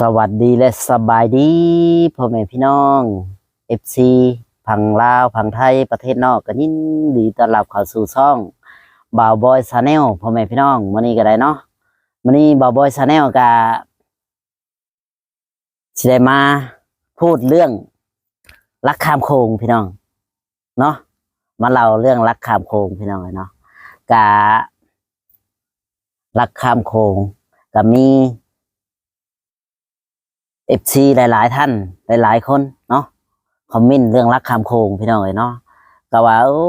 สวัสดีและสบายดีพ่อแม่พี่น้อง FC พังลาวพังไทยประเทศนอกก็ยินดีต้อนรับเข้าสู่ช่องบ่าวบอยชาแนลพ่อแม่พี่น้องมื้อนี้ก็ได้เนาะมื้อนี้บ่าวบอยชาแนลก็สิได้มาพูดเรื่องรักข้ามโคงพี่น้องเนาะมาเล่าเรื่องรักข้ามโคงพี่น้องเนาะกะรักข้ามโคงก็มี เอฟซีหลาย ๆ ท่านหลาย ๆ คนเนาะคอมเมนต์เรื่องรักคำโคงพี่น้องเอ้ยเนาะก็ว่าโอ้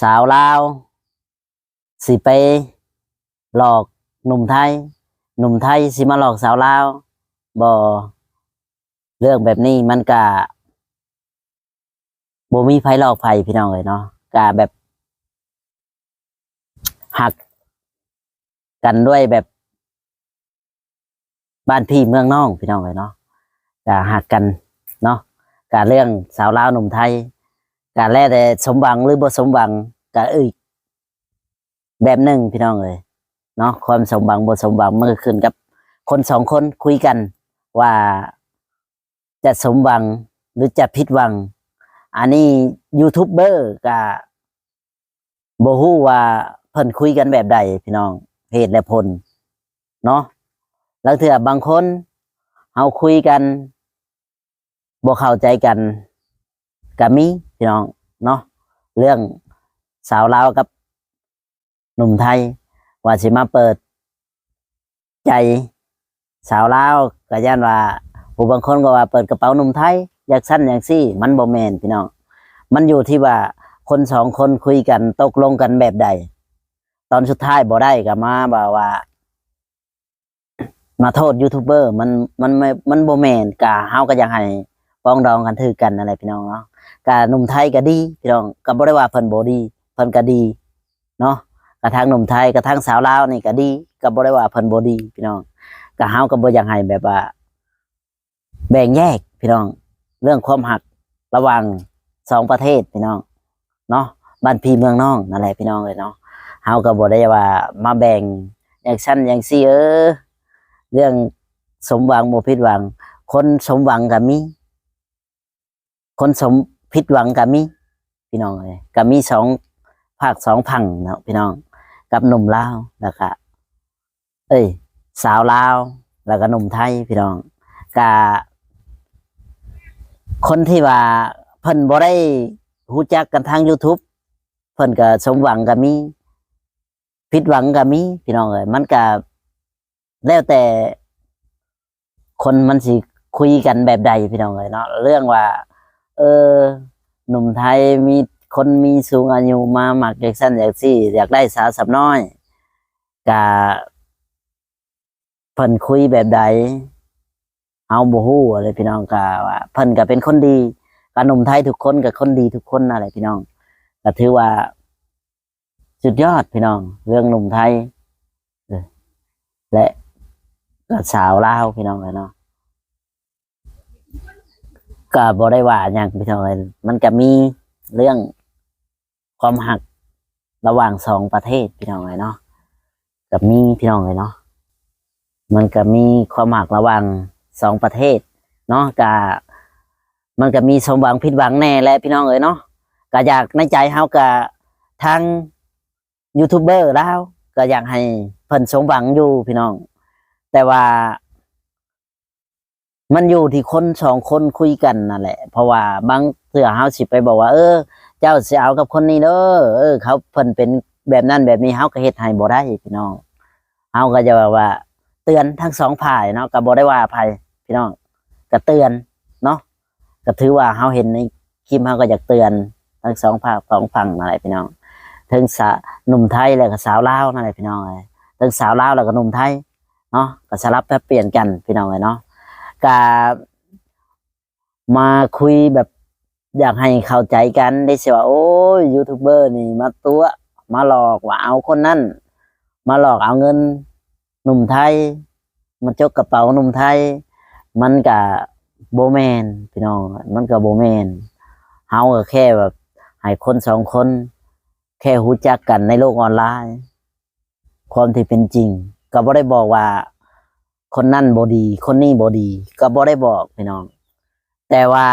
สาวลาวสิไปหลอกหนุ่มไทย หนุ่มไทยสิมาหลอกสาวลาวบ่เรื่องแบบนี้มันกะบ่มีไผหลอกไผพี่น้องเอ้ยเนาะกะแบบหักกันด้วยแบบ บ้านพี่เมืองน้องพี่น้องเลยเนาะกะหักกันเนาะกะเรื่องสาวลาวหนุ่มไทยกะแล้วแต่สมหวังหรือบ่สมหวังกะอีกแบบหนึ่งพี่น้องเลยเนาะความสมหวังบ่สมหวังมันก็ขึ้นกับ คนสองคนคุยกันว่าจะสมหวังหรือจะผิดหวัง อันนี้ยูทูบเบอร์กะบ่ฮู้ว่าเพิ่นคุยกันแบบใดพี่น้องเหตุและผลเนาะ แล้วเถื่อบางคนเอาคุยกันบ่เข้าใจกันก็มีพี่น้องเนาะเรื่องสาวลาวกับหนุ่มไทย ว่าสิมาเปิด ใจสาวลาวก็ย่านว่าผู้บางคนก็ว่าเปิดกระเป๋าหนุ่มไทยอยากสั้นอย่างซี่มันบ่แมนพี่น้องมันอยู่ที่ว่าคนสองคนคุยกันตกลงกันแบบใด ตอนสุดท้ายบ่ได้ก็มาบ่าว่า มาโทษยูทูบเบอร์มันมันไม่มันโบแมนกะเฮาก็อยากให้ป้องดองกันถือกันอะไรพี่น้องเนาะกะหนุ่มไทยก็ดีพี่น้องก็บ่ได้ว่าเพิ่นบ่ดีเพิ่นก็ดีเนาะกระทั่งหนุ่มไทยกระทั่งสาวลาวนี่ก็ดีก็บ่ได้ว่าเพิ่นบ่ดีพี่น้องกะเฮาก็บ่อยากให้แบบว่า แบ่งแยกพี่น้อง เรื่องความหักระหว่างสองประเทศพี่น้องเนาะบ้านพี่เมืองน้องนั่นแหละพี่น้องเลยเนาะเฮาก็บ่ได้ว่ามาแบ่งอย่างชั้นอย่างซี่เออ เรื่องสมหวังโมผิดหวัง คนสมหวังกับมี คนสมผิดหวังกับมี พี่น้องเลยกับมีสองภาคสองพังเนาะพี่น้อง กับหนุ่มลาวแล้วก็เอ้ย สาวลาว แล้วก็หนุ่มไทยพี่น้องกะคนที่ว่าเพิ่นบ่ได้รู้จักกันทาง YouTube เพิ่นก็สมหวังกับมีผิดหวังกับมีพี่น้องเอ้ยมันก็ แล้วแต่คนมันสิคุยกันแบบใดพี่น้องเลยเนาะเรื่องว่า เออ หนุ่มไทยมีคนมีสูงอายุมาหมักอยากสั้นอยากซี่ อยากได้สาวสับน้อยกะเพิ่นคุยแบบใด เอาบ่ฮู้อะไรพี่น้องกะว่าเพิ่นก็เป็นคนดีกะหนุ่มไทยทุกคนกับคนดีทุกคนอะไรพี่น้องก็ถือว่า สุดยอดพี่น้อง เรื่องหนุ่มไทยและ สาวเล่าพี่น้องเลยเนาะก็บ่ได้ว่าอย่างพี่น้องเลยมันก็มีเรื่องความหักระหว่างสองประเทศพี่น้องเลยเนาะก็มีพี่น้องเลยเนาะมันก็มีความหักระหว่างสองประเทศ เนาะก็มันก็มีสมหวังผิดหวังแน่แหละพี่น้องเลยเนาะก็อยากในใจเฮาก็ทางยูทูบเบอร์แล้วก็อยากให้เพิ่นสมหวังอยู่พี่น้อง แต่ว่า มันอยู่ที่คนสองคนคุยกันนั่นแหละ เพราะว่าบางเถื่อเฮาสิไปบอกว่า เออ เจ้าสิเอากับคนนี้เด้อเออ เขาเพิ่นเป็นแบบนั้นแบบนี้เฮาก็เฮ็ดให้บ่ได้พี่น้องเฮาก็จะแบบว่า เตือนทั้งสองฝ่ายเนาะก็บ่ได้ว่าภัยพี่น้องก็เตือนเนาะก็ถือว่าเฮาเห็นในคลิปเฮาก็อยากเตือนทั้งสองภาคสองฝั่งนั่นแหละพี่น้องทั้งสาหนุ่มไทยแล้วก็สาวลาวนั่นแหละพี่น้องเอ้ยทั้งสาวลาวแล้วก็หนุ่มไทย เนาะก็สลับแปรเปลี่ยนกันพี่น้องเลยเนาะก็มาคุยแบบอยากให้เข้าใจกันได้สิว่าโอ้ยยูทูบเบอร์นี่มาตัว มาหลอกว่าเอาคนนั้นมาหลอกเอาเงินหนุ่มไทย มาจกกระเป๋าหนุ่มไทย มันกับโบแมนพี่น้องมันกับโบแมนเฮาก็แค่แบบให้คนสองคน แค่รู้จักกันในโลกออนไลน์ ความที่เป็นจริง ก็บ่ได้บอกว่า คนนั่นบอดี คนนี้บอดี ก็บ่ได้บอกพี่น้อง แต่ว่า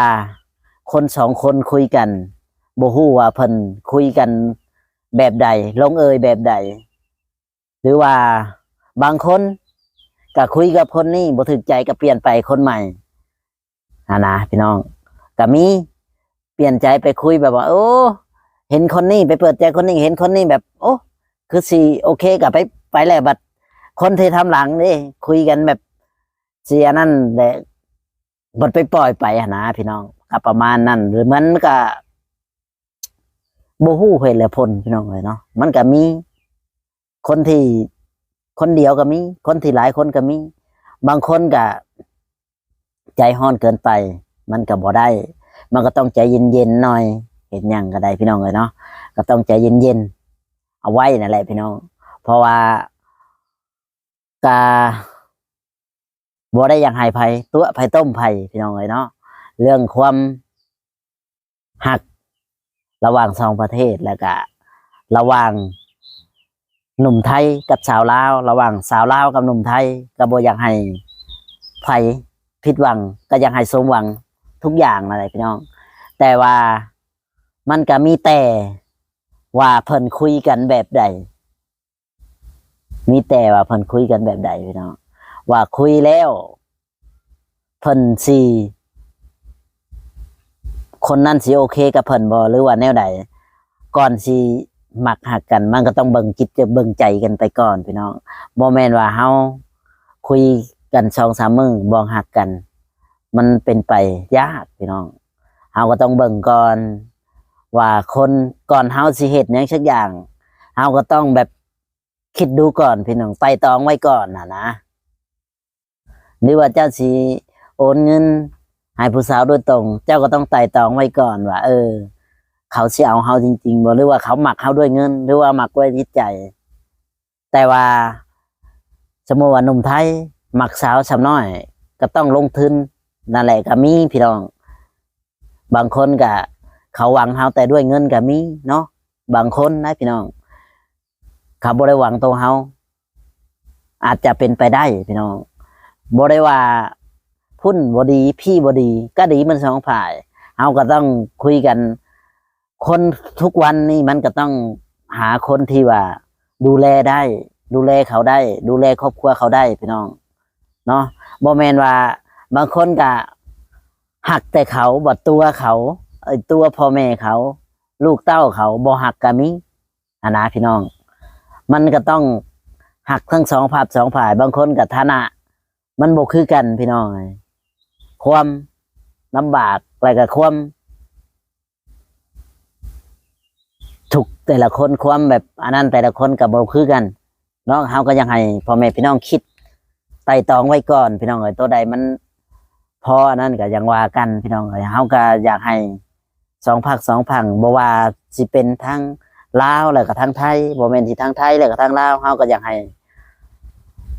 คนสองคนคุยกันบ่ฮู้ว่าเพิ่นคุยกันแบบใด ลงเอยแบบใด หรือว่าบางคนก็คุยกับคนนี้บ่ถึกใจก็เปลี่ยนไปคนใหม่อานะพี่น้องก็มีเปลี่ยนใจไปคุยแบบว่า โอ้เห็นคนนี้ไปเปิดใจคนนี้เห็นคนนี้แบบ โอ้คือสิโอเคกับไปไปแล้วบัด คนที่ทำหลังนี่คุยกันแบบเสียนั่นแหละบดไปปล่อยไปนะพี่น้องก็ประมาณนั้นหรือมันก็โบฮู้เหตุและผลพี่น้องเลยเนาะมันก็มี คนที่คนเดียวก็มี คนที่หลายคนก็มี บางคนก็ใจห้อนเกินไป มันก็บ่ได้ มันก็ต้องใจเย็นๆหน่อย เห็นยังก็ได้พี่น้องเลยเนาะก็ต้องใจเย็นๆเอาไว้นั่นแหละพี่น้อง เพราะว่า กาบ่ได้อย่างไฮไผตัวไผต้มไผพี่น้องเลยเนาะเรื่องความหักระหว่างสองประเทศแล้วก็ระหว่างหนุ่มไทยกับสาวลาว ระหว่างสาวลาวกับหนุ่มไทยก็บ่อยากให้ไผผิดหวัง ก็อยากให้สมหวังทุกอย่างนั่นแหละพี่น้อง แต่ว่ามันก็มีแต่ว่าเพิ่นคุยกันแบบใด มีแต่ว่าเพิ่นคุยกันแบบใดพี่น้องว่าคุยแล้วเพิ่นสิคนนั้นสิโอเคกับเพิ่นบ่หรือว่าแนวใดก่อนสิมักหักกัน มันก็ต้องเบิ่งจิตเบิ่งใจกันไปก่อนพี่น้องบ่แม่นว่าเฮาคุยกันสองสามมือบ่หักกัน มันเป็นไปยากพี่น้องเฮาก็ต้องเบิ่งก่อน ว่าคนก่อนเฮาสิเฮ็ดหยังสักอย่างเฮาก็ต้องแบบ คิดดูก่อนพี่น้องไต่ตองไว้ก่อนนะนะหรือว่าเจ้าสิโอนเงินให้ผู้สาวโดยตรง เจ้าก็ต้องไต่ตองไว้ก่อนว่า เออ เขาสิเอาเฮาจริงๆบ่หรือว่าเขาหมักเฮาด้วยเงิน หรือว่าหมักด้วยจิตใจ แต่ว่า สมมติว่าหนุ่มไทยหมักสาวสำน้อย ก็ต้องลงทุนนั่นแหละก็มีพี่น้อง บางคนก็เขาหวังเฮาแต่ด้วยเงินก็มีเนาะบางคนนะพี่น้อง เขาบ่ได้หวังตัวเฮาอาจจะเป็นไปได้พี่น้องบ่ได้ว่าพุ่นบดีพี่บดี ก็ดีมันสองฝ่ายเฮาก็ต้องคุยกัน คนทุกวันนี่มันก็ต้องหาคนที่ว่า ดูแลได้ ดูแลเขาได้ ดูแลครอบครัวเขาได้พี่น้องเนาะบ่แมนว่า บางคนก็หักแต่เขาบ่ตัวเขาเอ้ยตัวพ่อแม่เขา ลูกเต้าเขาบ่หักกะมิอะนะพี่น้อง มันก็ต้องหักทั้งสองภาพสองฝ่าย บางคนกับฐานะ มันบ่คือกันพี่น้องความลำบากอะไรกับความถูกแต่ละคนความแบบอันนั้นแต่ละคนกับบ่คือกันเนาะเฮาก็ยังให้พ่อแม่พี่น้องคิดไต่ตองไว้ก่อน พี่น้องเอ้ยตัวใดมันพออันนั้นก็ยังว่ากันพี่น้องเอ้ยเฮาก็อยากให้สองภาคสองฝั่งบ่ว่าสิเป็นทั้ง ลาวแล้วก็ทางไทยบ่แม่นที่ทางไทยแล้วก็ทางลาวเฮาก็อยากให้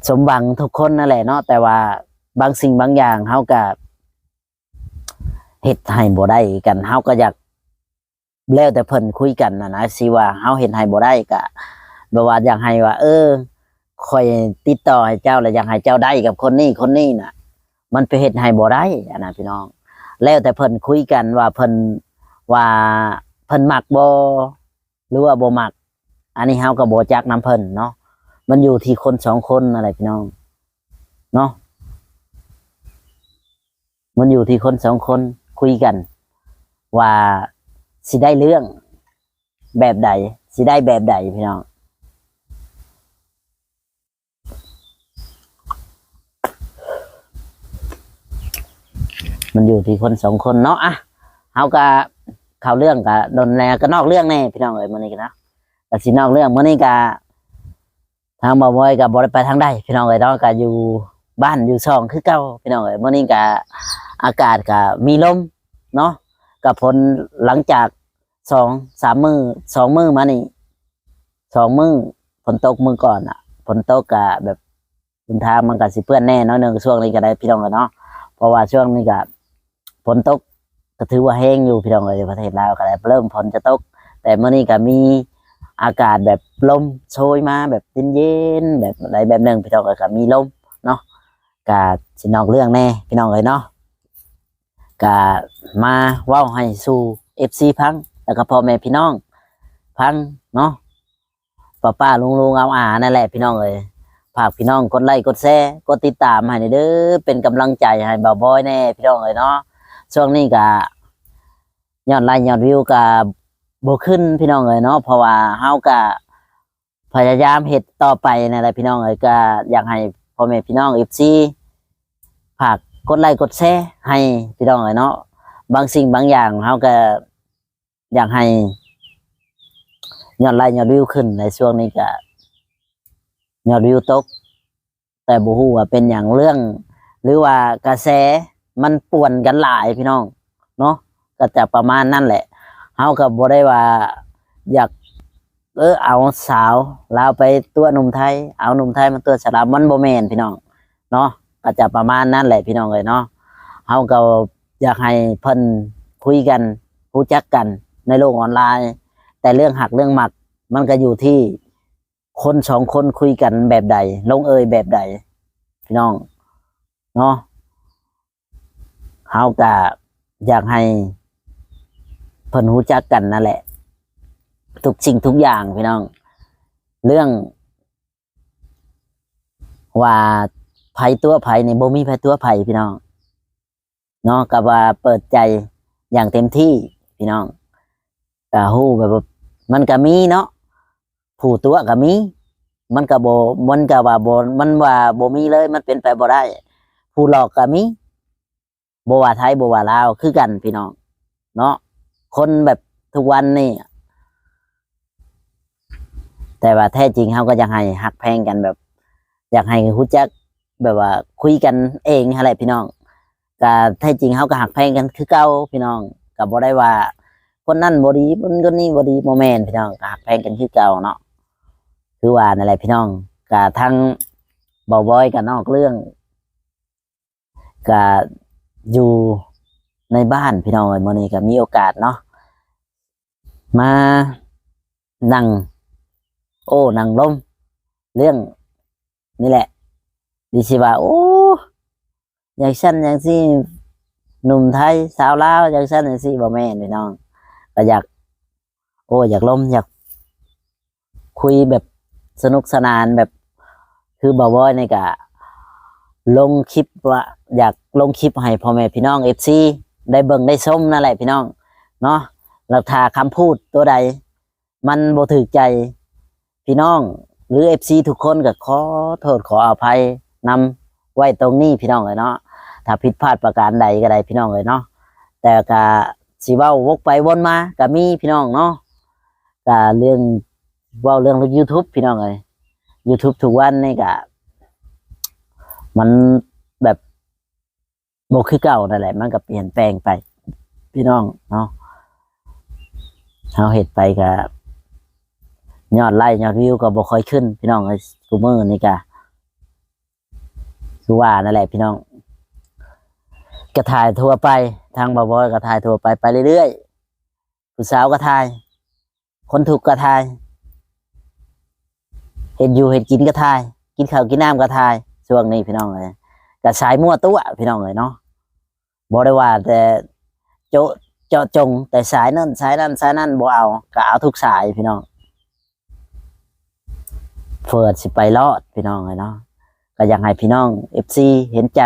สมหวังทุกคนนั่นแหละเนาะแต่ว่าบางสิ่งบางอย่างเฮาก็เฮ็ดให้บ่ได้กันเฮาก็อยากแล้วแต่เพิ่นคุยกันนะนะสิว่าเฮาเฮ็ดให้บ่ได้ก็แบบว่าอยากให้ว่า เออคอยติดต่อให้เจ้าแล้วอยากให้เจ้าได้กับคนนี้คนนี้น่ะ มันไปเฮ็ดให้บ่ได้อะนะพี่น้อง แล้วแต่เพิ่นคุยกันว่าเพิ่นว่าเพิ่นมักบ่ หรือว่าบ่มัก อันนี้เฮาก็บ่จักน้ำเพิ่นเนาะมันอยู่ที่คนสองคนอะไรพี่น้อง เนาะมันอยู่ที่คนสองคนคุยกัน ว่าสิได้เรื่อง แบบใดสิได้แบบใดพี่น้องมันอยู่ที่คนสองคนเนาะอะเฮาก็ เข้าเรื่องกับดนแลก็นอกเรื่องแน่พี่น้องเอ๋ยมื้อนี้กันนะแต่สินอกเรื่องมื้อนี้ก็ทางบ่าวบอยก็บ่ได้ไปทางใดพี่น้องเอ๋ยเนาะก็อยู่บ้านอยู่ช่องคือเก่าพี่น้องเอ๋ยมื้อนี้ก็อากาศก็มีลมเนาะกับผลหลังจากสองสามมือสองมือมานี่สองมือฝนตกมือก่อนอะฝนตกก็แบบบนทางมันก็สิเปื้อนแน่เนาะเนื่งช่วงนี้ก็ได้พี่น้องเอ๋ยเนาะเพราะว่าช่วงนี้ก็ฝนตก ก็ถือว่าแห้งอยู่พี่น้องเลยประเทศลาวก็ได้เริ่มฝนจะตก แต่เมื่อนี้ก็มีอากาศแบบลมโชยมาแบบเย็นๆแบบอะไรแบบหนึ่งพี่น้องก็มีลมเนาะกะสินอกเรื่องแน่พี่น้องเอ้ยเนาะกะมาเว้าให้สู่ FC พังแล้วก็พ่อแม่พี่น้อง พังเนาะป้าป้าลุงลุงเอาอานั่นแหละพี่น้องเอ้ยฝากพี่น้องกดไลค์กดแชร์กดติดตามให้หน่อยเด้อเป็นกำลังใจให้บ่าวบอยแน่พี่น้องเอ้ยเนาะ ช่วงนี้กะยอดไลค์ยอดวิวกะบ่ขึ้นพี่น้องเอ้ยเนาะเพราะว่าเฮากะพยายามเฮ็ดต่อไปนั่นแหละพี่น้องเอ้ยก็อยากให้พ่อแม่พี่น้อง FC ฝากกดไลค์กดแชร์ให้พี่น้องเอ้ยเนาะบางสิ่งบางอย่างเฮาก็อยากให้ยอดไลค์ยอดวิวขึ้นในช่วงนี้ก็ยอดวิวตก แต่บ่ฮู้ว่าเป็นอย่างเรื่อง หรือว่ากระแส มันป่วนกันหลายพี่น้อง เนาะก็จะประมาณนั่นแหละเฮาก็บ่ได้ว่าอยากเออเอาสาวลาวไปตัวหนุ่มไทย เอาหนุ่มไทยมาตัวสลาวมันโบแมนพี่น้องเนาะก็จะประมาณนั่นแหละพี่น้องเอ้ยเนาะเฮาก็อยากให้เพิ่นคุยกันรู้จักกันในโลกออนไลน์ แต่เรื่องหักเรื่องหมัก มันก็อยู่ที่คนสองคนคุยกันแบบใด ลงเอยแบบใด พี่น้องเนาะ เฮาก็อยากให้เพิ่นรู้จักกันนั่นแหละ ทุกสิ่งทุกอย่างพี่น้อง เรื่อง ว่าภัยตัวภัยในบ่มีภัยตัวภัยพี่น้องเนาะกับว่าเปิดใจอย่างเต็มที่พี่น้องก็ฮู้แบบมันก็มีเนาะผู้ตัวก็มี มันก็บ่มันก็ว่าบ่มันว่าบ่มีเลย มันเป็นไปบ่ได้ ผู้หลอกก็มี บว่าไทยบว่าลาวคือกันพี่น้องเนาะคนแบบทุกวันนี่แต่ว่าแท้จริงเขาก็อยากให้หักแพงกันแบบ อยากให้รู้จักแบบว่า คุยกันเองอะไรพี่น้องก็แท้จริงเขาก็หักแพงกันคือเก่าพี่น้องก็บ่ได้ว่า คนนั่นบ่ดีคนคนนี้บ่ดีโมแมนพี่น้องก็หักแพงกันคือเก่าเนาะคือว่านั่นแหละพี่น้องก็ทั้งบาบอยกับนอกเรื่องก็ อยู่ในบ้านพี่น้องเอ้ยมื้อนี้ก็มีโอกาสเนาะมานั่งโอ้นางลมเรื่องนี่แหละ ดิชิว่าโอ้อย่างฉันอย่างสิหนุ่มไทยสาวลาวอย่างฉันอย่างสิบ่แม่นพี่น้องก็อยาก โอ้อยากลมอยาก คุยแบบสนุกสนานแบบคือบ่าวอยนี่ก็ ลงคลิปว่าอยากลงคลิปให้พ่อแม่พี่น้องเอฟซีได้เบิ่งได้ชมนั่นแหละพี่น้องเนาะหลักฐานคำพูดตัวใด มันบ่ถูกใจพี่น้องหรือเอฟซีทุกคนก็ขอโทษขออภัยนำไว้ตรงนี้พี่น้องเลยเนาะถ้าผิดพลาดประการใดก็ได้พี่น้องเลยเนาะแต่ก็สิเว้าวกไปวนมาก็มีพี่น้องเนาะก็เรื่องเว้าเรื่อง YouTube พี่น้องเลย YouTube ทุกวันนี่ก็ มันแบบบกคือเก่านั่นแหละ มันก็เปลี่ยนแปลงไป พี่น้องเนาะเราเห็ดไปก็ยอดไลค์ยอดวิวก็บ่ค่อยขึ้น พี่น้องไอ้กูมือนี่กะคือว่านั่นแหละ พี่น้องกระถ่ายทั่วไป ทางบ่บอยกระถ่ายทั่วไปไปเรื่อยๆผู้สาวกระถ่าย คนถูกกระถ่ายเห็นอยู่เห็นกินกระถ่าย กินข้าวกินน้ำกระถ่าย ช่วงนี้พี่น้องเลยกระสายมั่วตัวพี่น้องเลยเนาะบ่ได้ว่าแต่โจะเจาะจง แต่สายนั่นสายนั่นสายนั่นบ่เอาก็เอาทุกสายพี่น้องเฟิร์ดสิไปรอดพี่น้องเลยเนาะก็อยากให้พี่น้องเอฟซีเห็นใจ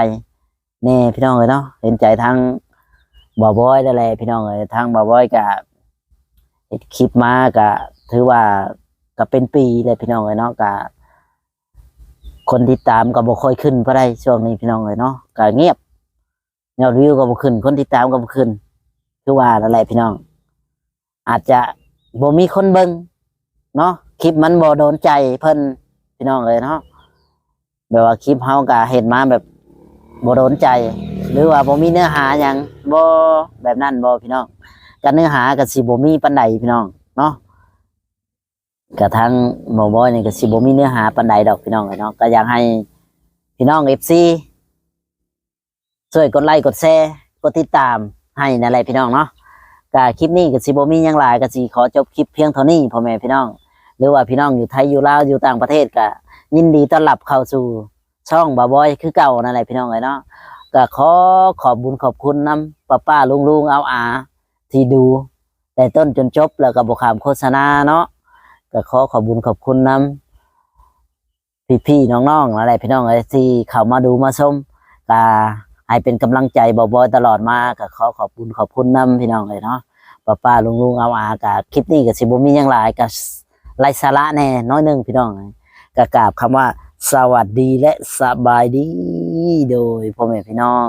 แน่พี่น้องเลยเนาะเห็นใจทางบ่าวบอยนั่นแหละพี่น้องเลยทางบ่าวบอยก็เฮ็ดคลิปมาก็ถือว่าก็เป็นปีเลยพี่น้องเลยเนาะก็ คนติดตามก็บ่ค่อยขึ้นเพราะได้ช่วงนี้พี่น้องเลยเนาะก็เงียบยอดวิวก็บ่ขึ้น คนติดตามก็บ่ขึ้น คือว่านั่นแหละพี่น้อง อาจจะบ่มีคนเบิ่งเนาะคลิปมันบ่โดนใจเพิ่นพี่น้องเลยเนาะแบบว่าคลิปเฮาก็เห็นมาแบบบ่โดนใจ หรือว่าบ่มีเนื้อหาหยังบ่แบบนั้นบ่พี่น้องก็เนื้อหาก็สิบ่มีปานใดพี่น้องเนาะ กระทั่งหมอบอยนี่ก็สิบ่มีเนื้อหาปานใดดอกพี่น้องเลยเนาะก็อยากให้พี่น้อง FC ช่วยกดไลค์กดแชร์กดติดตามให้นั่นแหละพี่น้องเนาะก็คลิปนี้ก็สิบ่มีหยังหลายก็สิขอจบคลิปเพียงเท่านี้พ่อแม่พี่น้อง หรือว่าพี่น้องอยู่ไทยอยู่ลาวอยู่ต่างประเทศก็ยินดีต้อนรับเข้าสู่ช่องบาบอยคือเก่านั่นแหละพี่น้องเอ้ยเนาะก็ขอขอบบุญขอบคุณนํป้าป้าลุงลุงเอาอาที่ดู แต่ต้นจนจบแล้วก็บขามโฆษณาเนาะ ก็ขอขอบบุญขอบคุณนํพี่ๆน้องๆองอะไรพี่น้องเอ้ยที่เข้ามาดูมาชมก็ให้เป็นกำลังใจบอบอยตลอดมาก็ขอขอบบุญขอบคุณนํพี่น้องเลยเนาะป้าป้าลุงลุงเอาอากะคลิปนี้ก็สิบมียังหลายก็ไรสาระแน่น้อยหนึงพี่น้องเอ้ยก็กราบคำว่า สวัสดีและสบายดีโดยพ่อแม่พี่น้อง